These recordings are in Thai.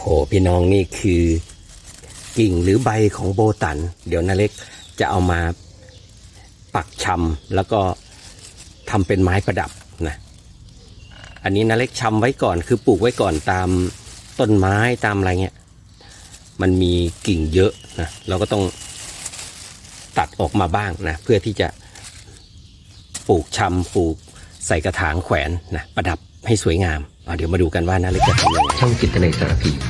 โหพี่น้องนี่คือกิ่งหรือใบของโบตัน เดี๋ยวนาเล็กจะเอามาปักชำแล้วก็ทำเป็นไม้ประดับนะอันนี้นาเล็กชำไว้ก่อนคือปลูกไว้ก่อนตามต้นไม้ตามอะไรเงี้ยมันมีกิ่งเยอะนะเราก็ต้องตัดออกมาบ้างนะเพื่อที่จะปลูกชำปลูกใส่กระถางแขวนนะประดับให้สวยงามอะเดี๋ยวมาดูกันว่านาเล็กจะทำยังไงช่องจิตในสารพี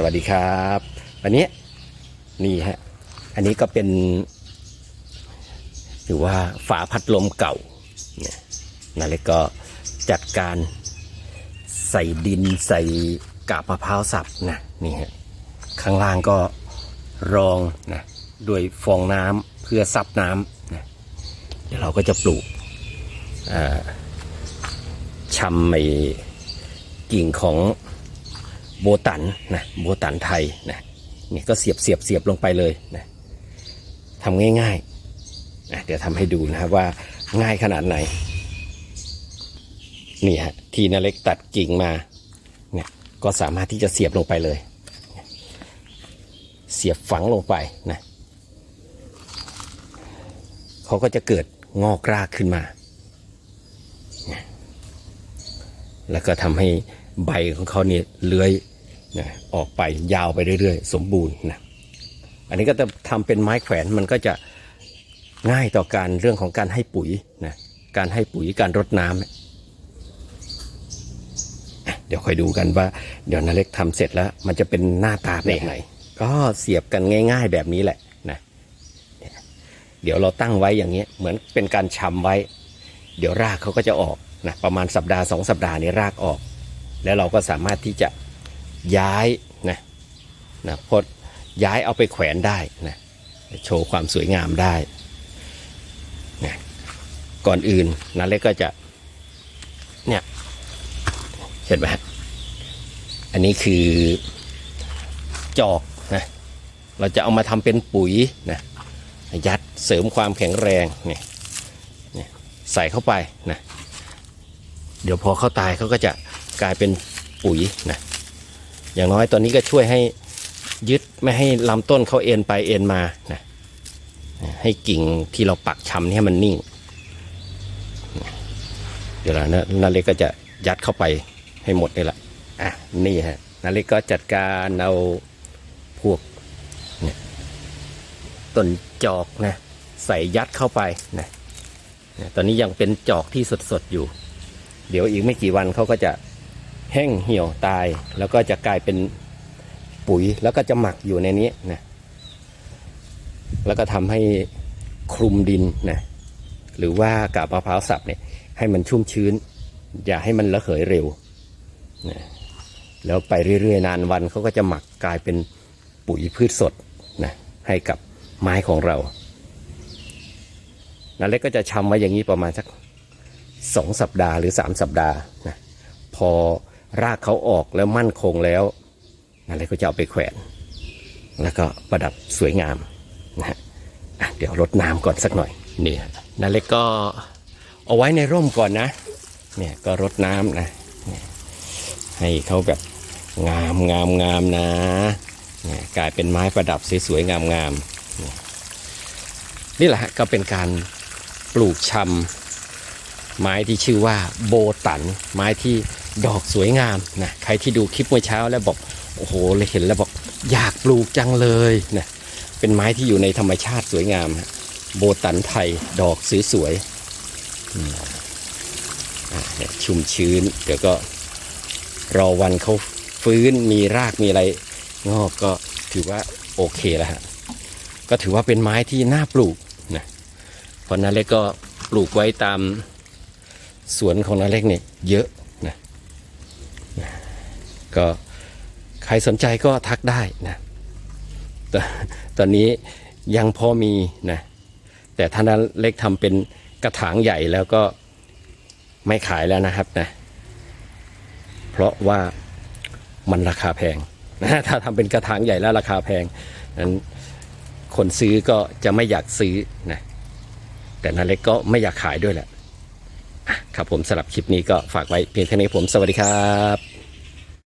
สวัสดีครับวันนี้นี่ฮะอันนี้ก็เป็นถือว่าฝาพัดลมเก่าเนี่ยนั่นเลยก็จัดการใส่ดินใส่กาบมะพร้าวสับนะนี่ฮะข้างล่างก็รองนะด้วยฟองน้ำเพื่อซับน้ำนะเดี๋ยวเราก็จะปลูกอ่าชำไอกิ่งของ โบตันนะโบตันไทยนะนี่ก็เสียบเสียบเสียบลงไปเลยนะทำง่ายๆนะเดี๋ยวทำให้ดูนะครับว่าง่ายขนาดไหน นี่ฮะทีนาเล็กตัดกิ่งมาเนี่ยก็สามารถที่จะเสียบลงไปเลย เสียบฝังลงไปนะเขาก็จะเกิดงอกรากขึ้นมา แล้วก็ทำให้ใบของเขาเนี่ยเลื้อย นะออกไปยาวไปเรื่อยๆ สมบูรณ์นะอันนี้ก็จะทำเป็นไม้แขวนมันก็จะง่ายต่อการเรื่องของการให้ปุ๋ยนะการให้ปุ๋ยการรดน้ำเนี่ยอะเดี๋ยวค่อยดูกันว่า เดี๋ยวนาเล็กทำเสร็จแล้ว มันจะเป็นหน้าตาแบบไหน ก็เสียบกันง่าย ๆ แบบนี้แหละนะเดี๋ยวเราตั้งไว้อย่างเงี้ยเหมือนเป็นการชำไว้ เดี๋ยวรากเขาก็จะออกนะประมาณสัปดาห์สองสัปดาห์นี้รากออก แล้วเราก็สามารถที่จะ ย้ายนะนะพดย้ายเอาไปแขวนได้นะโชว์ความสวยงามได้นะก่อนอื่นนาเล็กก็จะเนี่ยเห็นไหมอันนี้คือจอกนะเราจะเอามาทำเป็นปุ๋ยนะยัดเสริมความแข็งแรงเนี่ยใส่เข้าไปนะเดี๋ยวพอเขาตายเขาก็จะกลายเป็นปุ๋ยนะ อย่างน้อยตอนนี้ก็ช่วยให้ยึดไม่ให้ลำต้นเขาเอ็นไปเอ็นมานะให้กิ่งที่เราปักชำนี่มันนิ่ง เดี๋ยวนะนาเล็กก็จะยัดเข้าไปให้หมดนี่แหละอะนี่ฮะนาเล็กก็จัดการเอาพวกต้นจอกนะใส่ยัดเข้าไปนะตอนนี้ยังเป็นจอกที่สดๆอยู่ เดี๋ยวอีกไม่กี่วันเขาก็จะ แห้งเหี่ยวตาย แล้วก็จะกลายเป็นปุ๋ยแล้วก็จะหมักอยู่ในนี้นะแล้วก็ทำให้คลุมดินนะหรือว่ากาบมะพร้าวสับเนี่ยให้มันชุ่มชื้น อย่าให้มันระเหยเร็วนะแล้วไปเรื่อยๆ นานวันเขาก็จะหมักกลายเป็นปุ๋ยพืชสดนะให้กับไม้ของเรานาเล็กก็จะชำไว้อย่างนี้ประมาณสักสองสัปดาห์หรือสามสัปดาห์นะพอ รากเขาออกแล้วมั่นคงแล้วนาเล็กก็จะเอาไปแขวน แล้วก็ประดับสวยงามนะฮะอะเดี๋ยวรดน้ำก่อนสักหน่อยนี่ฮะนาเล็กก็เอาไว้ในร่มก่อนนะ เนี่ยก็รดน้ำนะเนี่ยให้เขาแบบงามงามงามนะเนี่ยกลายเป็นไม้ประดับสวยๆงามงามๆนี่แหละฮะก็เป็นการปลูกชำไม้ที่ชื่อว่าโบตัน ไม้ที่ ดอกสวยงามนะใครที่ดูคลิปเมื่อเช้าแล้วบอกโอ้โหเลยเห็นแล้วบอกอยากปลูกจังเลยนะเป็นไม้ที่อยู่ในธรรมชาติสวยงามโบตันไทยดอกสวยๆอืมอะเนี่ยชุ่มชื้นเดี๋ยวก็รอวันเขาฟื้นมีรากมีอะไรงอกก็ถือว่าโอเคแล้วฮะก็ถือว่าเป็นไม้ที่น่าปลูกนะเพราะนั้นเล็กก็ปลูกไว้ตามสวนของนาเล็กเนี่ยเยอะ ก็ใครสนใจก็ทักได้นะตตอนนี้ยังพอมีนะแต่ถ้านเล็กทำเป็นกระถางใหญ่แล้วก็ไม่ขายแล้วนะครับนะเพราะว่ามันราคาแพงนะถ้าทำเป็นกระถางใหญ่แล้วราคาแพงนั้นคนซื้อก็จะไม่อยากซื้อนะแต่นาเล็กก็ไม่อยากขายด้วยแหละอะครับผมสำหรับคลิปนี้ก็ฝากไว้เพียงเท่านี้ผมสวัสดีครับ